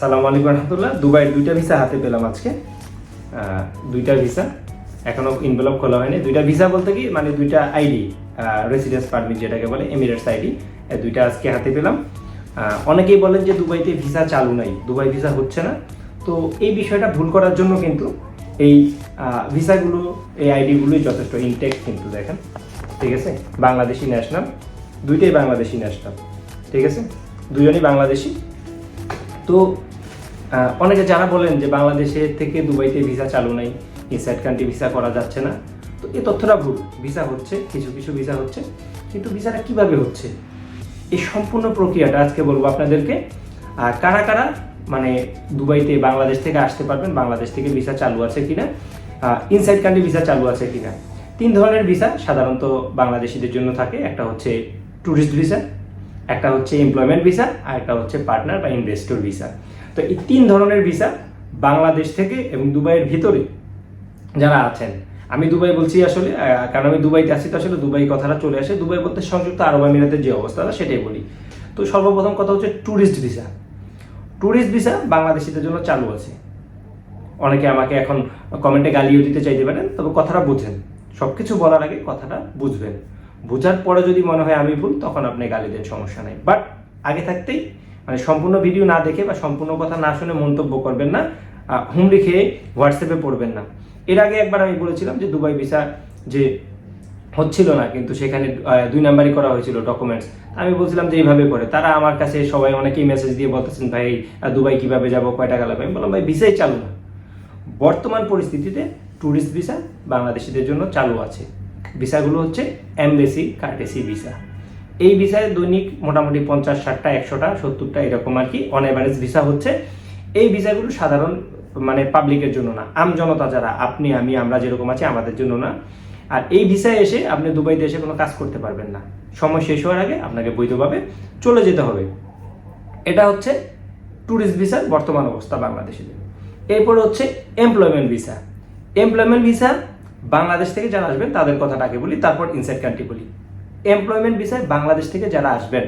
সালাম আলাইকুম রহমতুল্লাহ। দুবাইয়ের দুইটা ভিসা হাতে পেলাম আজকে। দুইটা ভিসা এখনও ইনভেলপ খোলা হয়নি। দুইটা ভিসা বলতে কি মানে দুইটা আইডি রেসিডেন্স পারমিট যেটাকে বলে এমিরেটস আইডি দুইটা আজকে হাতে পেলাম। অনেকেই বলেন যে দুবাইতে ভিসা চালু নাই। দুবাই ভিসা হচ্ছে না। তো এই বিষয়টা ভুল করার জন্য কিন্তু এই ভিসাগুলো এই আইডিগুলোই যথেষ্ট ইনটেক কিন্তু দেখেন। ঠিক আছে? বাংলাদেশি ন্যাশনাল দুইটাই বাংলাদেশি ন্যাশনাল ঠিক আছে? দুজনই বাংলাদেশি। তো অনেকে যারা বলেন যে বাংলাদেশে থেকে দুবাইতে ভিসা চালু নাই ইনসাইড কান্ট্রি ভিসা করা যাচ্ছে না। তো এই তথ্যটা ভুল। ভিসা হচ্ছে, কিছু কিছু ভিসা হচ্ছে, কিন্তু ভিসাটা কীভাবে হচ্ছে? এই সম্পূর্ণ প্রক্রিয়াটা আজকে বলব আপনাদেরকে। আর কারা কারা মানে দুবাইতে বাংলাদেশ থেকে আসতে পারবেন, বাংলাদেশ থেকে ভিসা চালু আছে কিনা ইনসাইড কান্ট্রি ভিসা চালু আছে কিনা। তিন ধরনের ভিসা সাধারণত বাংলাদেশিদের জন্য থাকে। একটা হচ্ছে ট্যুরিস্ট ভিসা একটা হচ্ছে এমপ্লয়মেন্ট ভিসা আর একটা হচ্ছে পার্টনার বা ইনভেস্টর ভিসা তো এই তিন ধরনের ভিসা বাংলাদেশ থেকে এবং দুবাইয়ের ভিতরে যারা আছেন। আমি দুবাই বলছি আসলে কারণ আমি দুবাইতে আছি তো আসলে দুবাই কথাটা চলে আসে। দুবাই বলতে সংযুক্ত আরব আমিরাতের যে অবস্থা সেটাই বলি। তো সর্বপ্রথম কথা হচ্ছে ট্যুরিস্ট ভিসা ট্যুরিস্ট ভিসা বাংলাদেশিদের জন্য চালু আছে। অনেকে আমাকে এখন কমেন্টে গালিও দিতে চাইতে পারেন, তবে কথাটা বুঝেন। সব কিছু বলার আগে কথাটা বুঝবেন। বোঝার পরে যদি মনে হয় আমি ভুল, তখন আপনি গালি দেন, সমস্যা নাই। বাট আগে থাকতেই মানে সম্পূর্ণ ভিডিও না দেখে বা সম্পূর্ণ কথা না শুনে মন্তব্য করবেন না হুমড়ি খেয়ে হোয়াটসঅ্যাপে পড়বেন না। এর আগে একবার আমি বলেছিলাম যে দুবাই ভিসা যে হচ্ছিল না, কিন্তু সেখানে দুই নাম্বারই করা হয়েছিল ডকুমেন্টস আমি বলছিলাম যে এইভাবে করে। তারা আমার কাছে সবাই অনেকেই মেসেজ দিয়ে বলতেছেন, ভাই দুবাই কীভাবে যাব, কয় টাকা লাগবে? আমি বললাম, ভাই, ভিসাই চালু না। বর্তমান পরিস্থিতিতে ট্যুরিস্ট ভিসা বাংলাদেশিদের জন্য চালু আছে। ভিসাগুলো হচ্ছে এমবেসি কার্টেসি ভিসা এই ভিসায় দৈনিক মোটামুটি পঞ্চাশ, ষাটটা, একশোটা, সত্তরটা এরকম আর কি অন ভিসা হচ্ছে। এই ভিসাগুলো সাধারণ মানে পাবলিকের জন্য না। আম জনতা যারা, আপনি, আমি, আমরা যেরকম আছি, আমাদের জন্য না। আর এই ভিসায় এসে আপনি দুবাই দেশে কোনো কাজ করতে পারবেন না। সময় শেষ হওয়ার আগে আপনাকে বৈধভাবে চলে যেতে হবে। এটা হচ্ছে ট্যুরিস্ট ভিসার বর্তমান অবস্থা বাংলাদেশিদের এরপর হচ্ছে employment visa employment visa Bangladesh থেকে যারা আসবেন, তাদের কথাটা আগে বলি, তারপর ইনসাইড কান্ট্রি বলি। এমপ্লয়মেন্ট ভিসায় বাংলাদেশ থেকে যারা আসবেন,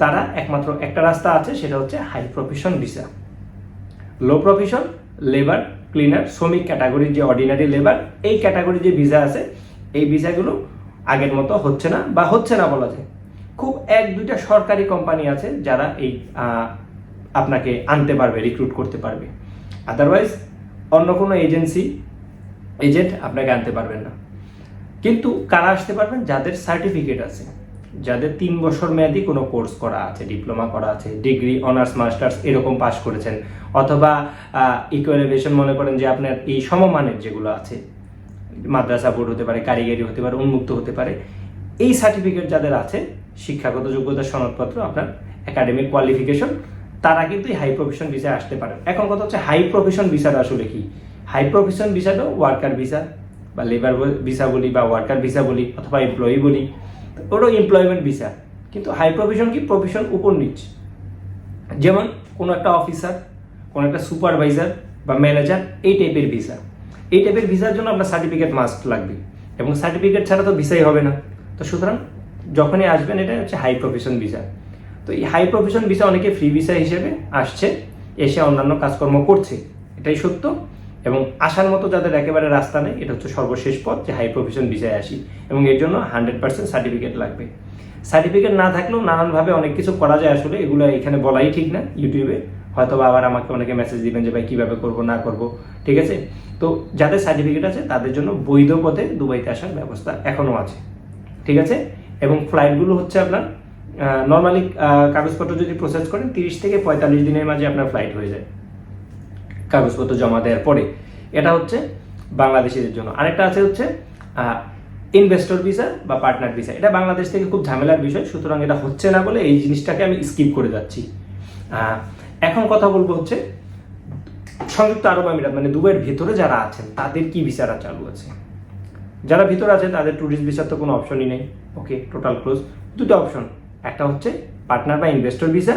তারা একমাত্র একটা রাস্তা আছে, সেটা হচ্ছে high profession visa low profession labour cleaner শ্রমিক ক্যাটাগরির যে অর্ডিনারি লেবার এই ক্যাটাগরির যে ভিসা আছে, এই ভিসাগুলো আগের মতো হচ্ছে না বা হচ্ছে না বলা যায়। খুব এক দুইটা সরকারি কোম্পানি আছে যারা এই আপনাকে আনতে পারবে রিক্রুট করতে পারবে। আদারওয়াইজ অন্য কোনো এজেন্সি এজেন্ট আপনাকে আনতে পারবেন না। কিন্তু কারা আসতে পারবেন? যাদের সার্টিফিকেট আছে। যাদের তিন বছর মেয়াদি কোনো কোর্স করা আছে ডিপ্লোমা করা আছে ডিগ্রি অনার্স মাস্টার্স এরকম পাস করেছেন, অথবা ইকুয়ালিফিকেশন মনে করেন যে আপনার এই সমমানের যেগুলো আছে, মাদ্রাসা বোর্ড হতে পারে, কারিগরি হতে পারে, উন্মুক্ত হতে পারে, এই সার্টিফিকেট যাদের আছে, শিক্ষাগত যোগ্যতার সনদপত্র, আপনার একাডেমিক কোয়ালিফিকেশন তারা কিন্তু হাই প্রফেশন ভিসায় আসতে পারে এখন কথা হচ্ছে হাই প্রফেশন ভিসাটা আসলে কি? হাই প্রফেশন ভিসাটা ওয়ার্কার ভিসা বা লেবার ভিসা বলি বা ওয়ার্কার ভিসা বলি অথবা এমপ্লয়ি বলি ওটাও এমপ্লয়মেন্ট ভিসা কিন্তু হাই প্রফেশন কি? প্রফেশন উপর নিচ। যেমন কোনো একটা অফিসার কোনো একটা সুপারভাইজার বা ম্যানেজার এই টাইপের ভিসা এই টাইপের ভিসার জন্য আপনার সার্টিফিকেট মাস্ট লাগবে এবং সার্টিফিকেট ছাড়া তো ভিসাই হবে না। তো সুতরাং যখনই আসবেন, এটা হচ্ছে হাই প্রফেশন ভিসা তো এই হাই প্রফেশন ভিসা অনেকে ফ্রি ভিসা হিসেবে আসছে, এসে অন্যান্য কাজকর্ম করছে। এটাই সত্য। এবং আসার মতো যাদের একেবারে রাস্তা নেই, এটা হচ্ছে সর্বশেষ পথ যে হাই প্রফেশন ভিসায় আসি এবং এর জন্য হান্ড্রেড পার্সেন্ট সার্টিফিকেট লাগবে। সার্টিফিকেট না থাকলেও নানানভাবে অনেক কিছু করা যায় আসলে, এগুলো এখানে বলাই ঠিক না ইউটিউবে হয়তো আবার আমাকে অনেকে মেসেজ দিবেন যে, ভাই, কীভাবে করব, না করব? ঠিক আছে? তো যাদের সার্টিফিকেট আছে, তাদের জন্য বৈধ পথে দুবাইতে আসার ব্যবস্থা এখনও আছে। ঠিক আছে? এবং ফ্লাইটগুলো হচ্ছে আপনার নর্মালি কাগজপত্র যদি প্রসেস করেন, তিরিশ থেকে পঁয়তাল্লিশ দিনের মাঝে আপনার ফ্লাইট হয়ে যায়। কাগজপত্র জমা দেওয়ার পরে, এটা হচ্ছে বাংলাদেশিদের জন্য। আরেকটা আছে হচ্ছে ইনভেস্টর ভিসা বা পার্টনার ভিসা এটা বাংলাদেশ থেকে খুব ঝামেলার বিষয়, সুতরাং এটা হচ্ছে না বলে এই জিনিসটাকে আমি স্কিপ করে যাচ্ছি। এখন কথা বলব হচ্ছে, সংযুক্ত আরব আমিরাত মানে দুবাইয়ের ভেতরে যারা আছেন, তাদের কি ভিসাটা চালু আছে? যারা ভিতরে আছে তাদের ট্যুরিস্ট ভিসার তো কোনো অপশনই নেই। ওকে টোটাল ক্লোজ দুটো অপশন একটা হচ্ছে পার্টনার বা ইনভেস্টর ভিসা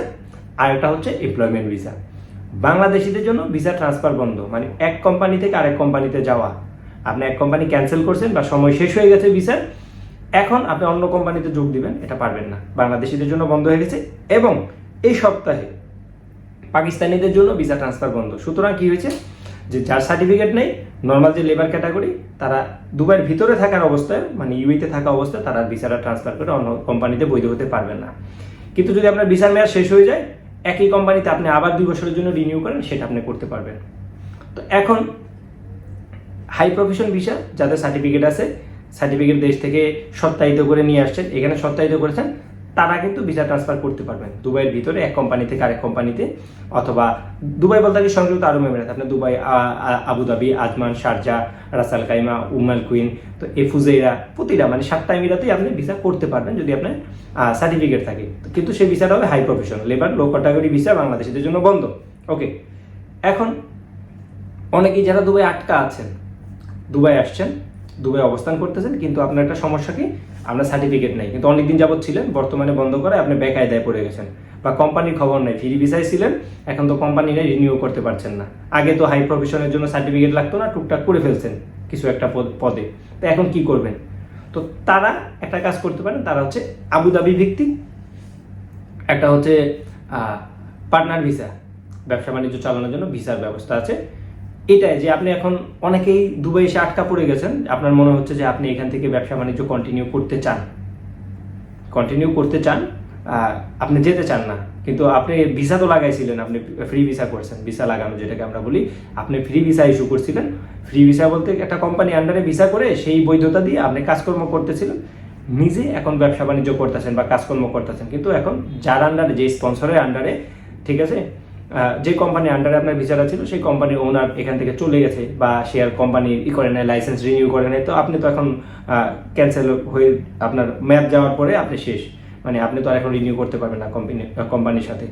আর একটা হচ্ছে এমপ্লয়মেন্ট ভিসা বাংলাদেশিদের জন্য ভিসা ট্রান্সফার বন্ধ মানে এক কোম্পানি থেকে আরেক কোম্পানিতে যাওয়া। আপনি এক কোম্পানি ক্যান্সেল করছেন বা সময় শেষ হয়ে গেছে ভিসার এখন আপনি অন্য কোম্পানিতে যোগ দিবেন, এটা পারবেন না। বাংলাদেশিদের জন্য বন্ধ হয়ে গেছে এবং এই সপ্তাহে পাকিস্তানিদের জন্য ভিসা ট্রান্সফার বন্ধ। সুতরাং কি হয়েছে? যে যার সার্টিফিকেট নেই নর্মাল যে লেবার ক্যাটাগরি তারা দুবাইয়ের ভিতরে থাকার অবস্থায় মানে ইউইতে থাকা অবস্থায়, তারা ভিসাটা ট্রান্সফার করে অন্য কোম্পানিতে বৈধ হতে পারবেন না। কিন্তু যদি আপনার ভিসার মেয়াদ শেষ হয়ে যায় একই কোম্পানিতে আপনি আবার দুই বছরের জন্য রিনিউ করেন, সেটা আপনি করতে পারবেন। তো এখন হাই প্রফেশন ভিসা যাদের সার্টিফিকেট আছে সার্টিফিকেট দেশ থেকে সত্যায়িত করে নিয়ে আসছেন, এখানে সত্যায়িত করেছেন তারা কিন্তু ভিসা ট্রান্সফার করতে পারবেন দুবাইয়ের ভিতরে এক কোম্পানি থেকে আরেক কোম্পানিতে অথবা দুবাই বলতে কি সংযুক্ত আরব এমিরাত আপনি Dubai Abu Dhabi Ajman, Sharjah, Ras al Khaimah Umm al Quwain, তো এফুজেরা প্রতিটা মানে সাতটা এমিরাতেই আপনি ভিসা করতে পারবেন যদি আপনার সার্টিফিকেট থাকে। কিন্তু সেই ভিসাটা হবে high professional labour low category visa বাংলাদেশিদের জন্য বন্ধ। ওকে এখন অনেকেই যারা দুবাই আটকা আছেন, দুবাই আসছেন, দুবাই অবস্থান করতেছেন, কিন্তু আপনার একটা সমস্যা কি? আপনার সার্টিফিকেট নেই। কিন্তু অনেকদিন যাবত ছিলেন, বর্তমানে বন্ধ করে আপনি বেকায়দায় পড়ে গেছেন। বা কোম্পানির খবর নেই, ফ্রি ভিসায় ছিলেন, এখন তো কোম্পানি নেই রিনিউ করতে পারছেন না। আগে তো হাই প্রফেশনের জন্য সার্টিফিকেট লাগতো না, টুকটাক করে ফেলছেন কিছু একটা পদে তো এখন কি করবেন? তো তারা একটা কাজ করতে পারেন, তারা হচ্ছে আবুধাবি ভিত্তিক, একটা হচ্ছে পার্টনার ভিসা ব্যবসা বাণিজ্য চালানোর জন্য ভিসার ব্যবস্থা আছে। এটাই যে আপনি এখন অনেকেই দুবাই এসে আটকা পড়ে গেছেন। আপনার মনে হচ্ছে যে আপনি এখান থেকে ব্যবসা বাণিজ্য কন্টিনিউ করতে চান। কন্টিনিউ করতে চান আপনি যেতে চান না। কিন্তু আপনি ভিসা তো লাগাইছিলেন, আপনি ফ্রি ভিসা করছেন ভিসা লাগানো যেটাকে আমরা বলি। আপনি ফ্রি ভিসা ইস্যু করছিলেন। ফ্রি ভিসা বলতে একটা কোম্পানি আন্ডারে ভিসা করে সেই বৈধতা দিয়ে আপনি কাজকর্ম করতেছিলেন। নিজে এখন ব্যবসা বাণিজ্য করতেছেন বা কাজকর্ম করতেছেন। কিন্তু এখন যার আন্ডারে যে স্পন্সরের আন্ডারে ঠিক আছে? যে কোম্পানির আন্ডারে আপনার ভিসাটা ছিল, সেই কোম্পানির ওনার এখান থেকে চলে গেছে বা শেয়ার কোম্পানি ই করে নেয় লাইসেন্স রিনিউ করে নেয়। তো আপনি তো এখন ক্যান্সেল হয়ে আপনার ম্যাপ যাওয়ার পরে আপনি শেষ। মানে আপনি তো আর এখন রিনিউ করতে পারবেন না কোম্পানি কোম্পানির সাথে।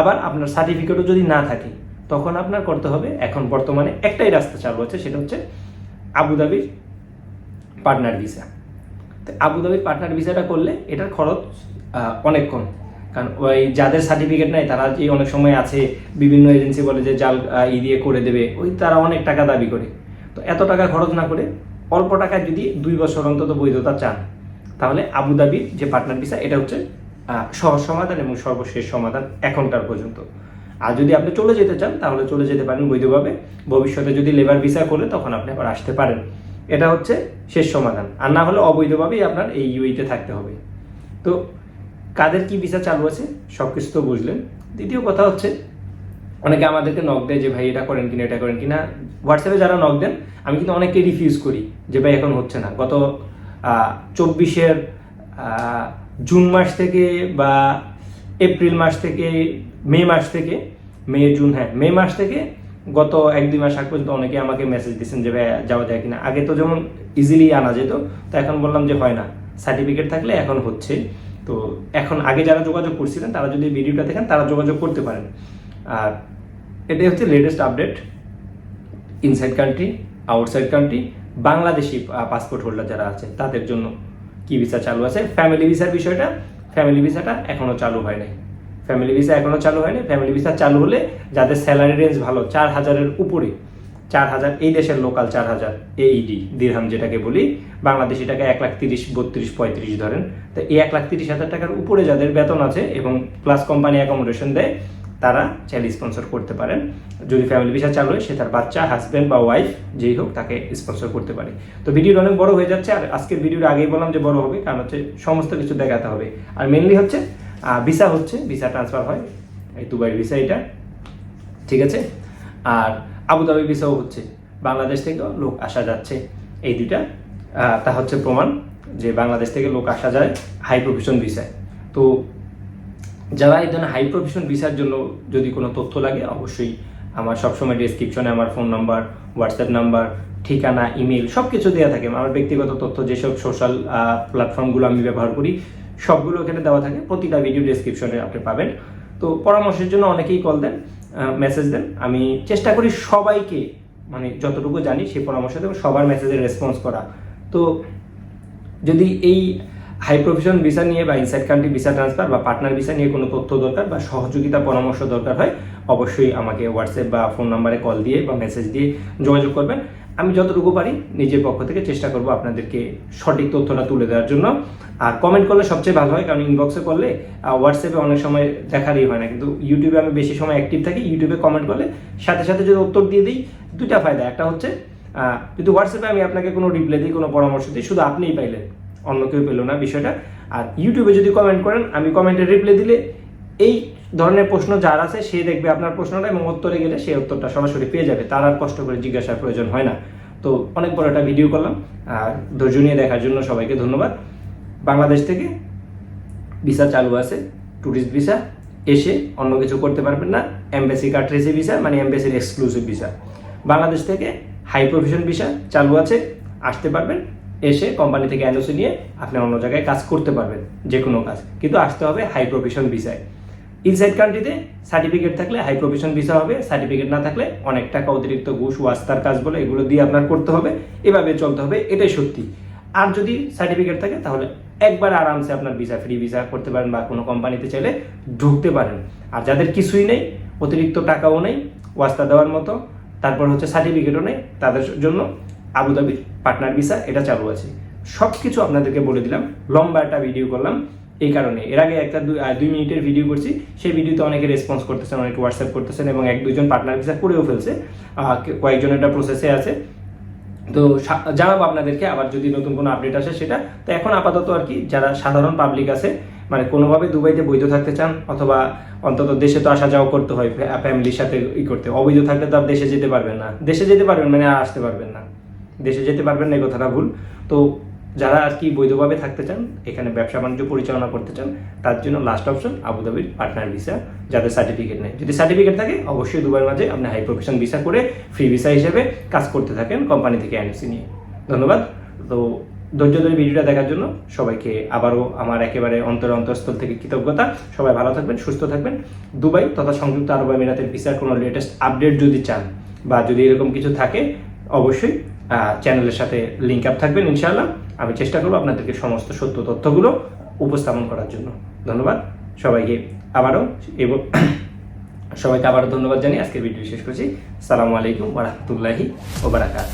আবার আপনার সার্টিফিকেটও যদি না থাকে, তখন আপনার করতে হবে, এখন বর্তমানে একটাই রাস্তা চালু আছে, সেটা হচ্ছে আবুধাবির পার্টনার ভিসা তো আবুধাবির পার্টনার ভিসাটা করলে এটার খরচ অনেক কম। কারণ ওই যাদের সার্টিফিকেট নাই, তারা যে অনেক সময় আছে, বিভিন্ন এজেন্সি বলে যে জাল ই দিয়ে করে দেবে, ওই তারা অনেক টাকা দাবি করে। তো এত টাকা খরচ না করে অল্প টাকায় যদি দুই বছর অন্তত বৈধতা চান, তাহলে আবুধাবির যে পার্টনার ভিসা এটা হচ্ছে সহজ সমাধান এবং সর্বশেষ সমাধান এখনকার পর্যন্ত। আর যদি আপনি চলে যেতে চান, তাহলে চলে যেতে পারেন বৈধভাবে। ভবিষ্যতে যদি লেবার ভিসা করে তখন আপনি আবার আসতে পারেন। এটা হচ্ছে শেষ সমাধান। আর না হলে অবৈধভাবেই আপনার এই ইউইতে থাকতে হবে। তো কাদের কি ভিসা চালু আছে? সব কিছু তো বুঝলেন। দ্বিতীয় কথা হচ্ছে, অনেকে আমাদেরকে নক দেয় যে, ভাই, এটা করেন কিনা, এটা করেন কিনা। হোয়াটসঅ্যাপে যারা নক দেন, আমি কিন্তু অনেককে রিফিউজ করি যে, ভাই, এখন হচ্ছে না। গত চব্বিশের জুন মাস থেকে বা এপ্রিল মাস থেকে, মে মাস থেকে, মে, জুন হ্যাঁ মে মাস থেকে গত এক, দুই মাস আগ পর্যন্ত অনেকে আমাকে মেসেজ দিচ্ছেন যে, ভাই, যাওয়া যায় কিনা? আগে তো যেমন ইজিলি আনা যেত, তো এখন বললাম যে, হয় না। সার্টিফিকেট থাকলে এখন হচ্ছে। তো এখন আগে যারা যোগাযোগ করছিলেন, তারা যদি ভিডিওটা দেখেন, তারা যোগাযোগ করতে পারেন। আর এটাই হচ্ছে latest update inside country outside country Bangladeshi passport holder যারা আছে তাদের জন্য কি ভিসা চালু আছে? ফ্যামিলি ভিসার বিষয়টা ফ্যামিলি ভিসাটা এখনও চালু হয় নাই ফ্যামিলি ভিসা এখনও চালু হয়নি। ফ্যামিলি ভিসা চালু হলে যাদের স্যালারি রেঞ্জ ভালো, চার হাজারের উপরে চার হাজার, এই দেশের লোকাল চার হাজার এইডি দিরহাম যেটাকে বলি, বাংলাদেশি টাকা এক লাখ তিরিশ, বত্রিশ, পঁয়ত্রিশ ধরেন। তো এই এক লাখ তিরিশ হাজার টাকার উপরে যাদের বেতন আছে এবং প্লাস কোম্পানি অ্যাকোমোডেশন দেয়, তারা চাইলে স্পন্সর করতে পারেন। যদি ফ্যামিলি ভিসা চালু হয়, সে তার বাচ্চা হাজব্যান্ড বা ওয়াইফ যেই হোক তাকে স্পন্সর করতে পারে। তো ভিডিওটা অনেক বড় হয়ে যাচ্ছে, আর আজকের ভিডিওটা আগেই বললাম যে বড় হবে, কারণ হচ্ছে সমস্ত কিছু দেখাতে হবে। আর মেনলি হচ্ছে ভিসা হচ্ছে ভিসা ট্রান্সফার হয়। এই দুবাই ভিসা এটা। ঠিক আছে? আর আবুধাবি ভিসাও হচ্ছে। বাংলাদেশ থেকেও লোক আসা যাচ্ছে। এই দুইটা তা হচ্ছে প্রমাণ যে বাংলাদেশ থেকে লোক আসা যায় হাই প্রফেশন ভিসায় তো যারা এই ধরনের হাই প্রফেশন ভিসার জন্য যদি কোনো তথ্য লাগে, অবশ্যই আমার সবসময় ডিসক্রিপশনে আমার ফোন নাম্বার হোয়াটসঅ্যাপ নাম্বার ঠিকানা ইমেল সব কিছু দেওয়া থাকে। আমার ব্যক্তিগত তথ্য যেসব সোশ্যাল প্ল্যাটফর্মগুলো আমি ব্যবহার করি, সবগুলো এখানে দেওয়া থাকে। প্রতিটা ভিডিও ডিসক্রিপশনে আপনি পাবেন। তো পরামর্শের জন্য অনেকেই কল দেন। মেসেজ দেন। আমি চেষ্টা করি সবাইকে মানে যতটুকু জানি সেই পরামর্শ দেবো, সবার মেসেজের রেসপন্স করা। তো যদি এই হাই প্রফেশন ভিসা নিয়ে বা ইনসাইড কান্ট্রি ভিসা ট্রান্সফার বা পার্টনার ভিসা নিয়ে কোনো তথ্য দরকার বা সহযোগিতা পরামর্শ দরকার হয়, অবশ্যই আমাকে হোয়াটসঅ্যাপ বা ফোন নাম্বারে কল দিয়ে বা মেসেজ দিয়ে যোগাযোগ করবেন। আমি যতটুকু পারি নিজের পক্ষ থেকে চেষ্টা করব আপনাদেরকে সঠিক তথ্যটা তুলে দেওয়ার জন্য। আর কমেন্ট করলে সবচেয়ে ভালো হয়, কারণ ইনবক্সে করলে হোয়াটসঅ্যাপে অনেক সময় দেখারই হয় না। কিন্তু ইউটিউবে আমি বেশি সময় অ্যাক্টিভ থাকি ইউটিউবে কমেন্ট করলে সাথে সাথে যদি উত্তর দিয়ে দিই, দুইটা ফায়দা। একটা হচ্ছে কিন্তু হোয়াটসঅ্যাপে আমি আপনাকে কোনো রিপ্লাই দিই, কোনো পরামর্শ দিই, শুধু আপনিই পাইলেন, অন্য কেউ পেল না বিষয়টা। আর ইউটিউবে যদি কমেন্ট করেন, আমি কমেন্টে রিপ্লাই দিলে এই ধরনের প্রশ্ন যার আছে, সে দেখবে আপনার প্রশ্নটা এবং উত্তরে গেলে সেই উত্তরটা সরাসরি পেয়ে যাবে। তার আর কষ্ট করে জিজ্ঞাসার প্রয়োজন হয় না। তো অনেক বড় একটা ভিডিও করলাম। আর ধৈর্য নিয়ে দেখার জন্য সবাইকে ধন্যবাদ। বাংলাদেশ থেকে ভিসা চালু আছে ট্যুরিস্ট ভিসা। এসে অন্য কিছু করতে পারবেন না। এমবেসি কার্ট্রেসি ভিসা মানে এমবেসির এক্সক্লুসিভ ভিসা। বাংলাদেশ থেকে হাই প্রফেশন ভিসা চালু আছে, আসতে পারবেন। এসে কোম্পানি থেকে এনওসি নিয়ে আপনি অন্য জায়গায় কাজ করতে পারবেন যে কোনো কাজ। কিন্তু আসতে হবে হাই প্রফেশন ভিসায়। ইনসাইড কান্ট্রিতে সার্টিফিকেট থাকলে হাই প্রফেশন ভিসা হবে সার্টিফিকেট না থাকলে অনেক টাকা অতিরিক্ত ঘুষ ওয়াস্তার কাজ বলে এগুলো দিয়ে আপনার করতে হবে, এভাবে চলতে হবে, এটাই সত্যি। আর যদি সার্টিফিকেট থাকে তাহলে একবার আরামসে আপনার ভিসা ফ্রি ভিসা করতে পারেন বা কোনো কোম্পানিতে চাইলে ঢুকতে পারেন। আর যাদের কিছুই নেই, অতিরিক্ত টাকাও নেই ওয়াস্তা দেওয়ার মতো, তারপর হচ্ছে সার্টিফিকেটও নেই, তাদের জন্য আবুধাবির পার্টনার ভিসা এটা চালু আছে। সব কিছু আপনাদেরকে বলে দিলাম, লম্বা একটা ভিডিও করলাম। এই কারণে। এর আগে একটা দুই মিনিটের ভিডিও করছি, সেই ভিডিওতে অনেকে রেসপন্স করতেছেন, অনেকে হোয়াটসঅ্যাপ করতেছেন এবং এক দুজন পার্টনার ভিসা করেও ফেলছে। কয়েকজন এটা প্রসেসে আছে। তো জানাব আপনাদেরকে, আবার যদি নতুন কোনো আপডেট আসে সেটা। তো এখন আপাতত আর কি, যারা সাধারণ পাবলিক আছে মানে কোনোভাবে দুবাইতে বৈধ থাকতে চান, অথবা অন্তত দেশে তো আসা যাওয়া করতে হয় ফ্যামিলির সাথে ই করতে। অবৈধ থাকলে তো আর দেশে যেতে পারবেন না। দেশে যেতে পারবেন মানে আর আসতে পারবেন না। দেশে যেতে পারবেন না, এই কথাটা ভুল। তো যারা আর কি বৈধভাবে থাকতে চান, এখানে ব্যবসা বাণিজ্য পরিচালনা করতে চান, তার জন্য লাস্ট অপশন আবুধাবির পার্টনার ভিসা যাদের সার্টিফিকেট নেই। যদি সার্টিফিকেট থাকে, অবশ্যই দুবার মাঝে আপনি হাই প্রফেশন ভিসা করে ফ্রি ভিসা হিসেবে কাজ করতে থাকেন কোম্পানি থেকে এনএসি নিয়ে। ধন্যবাদ। তো ধৈর্য ধরে ভিডিওটা দেখার জন্য সবাইকে আবারও আমার একেবারে অন্তর অন্তঃস্থল থেকে কৃতজ্ঞতা। সবাই ভালো থাকবেন, সুস্থ থাকবেন। দুবাই তথা সংযুক্ত আরব আমিরাতের ভিসার কোনো লেটেস্ট আপডেট যদি চান বা যদি এরকম কিছু থাকে, অবশ্যই চ্যানেলের সাথে লিঙ্ক আপ থাকবেন, ইনশাআল্লাহ। আমি চেষ্টা করব আপনাদেরকে সমস্ত সত্য তথ্যগুলো উপস্থাপন করার জন্য। ধন্যবাদ। সবাইকে আবারও এবং সবাইকে আবারও ধন্যবাদ জানিয়ে আজকের ভিডিও শেষ করছি। সালামু আলাইকুম ওরহমতুল্লাহি ওবারাকাত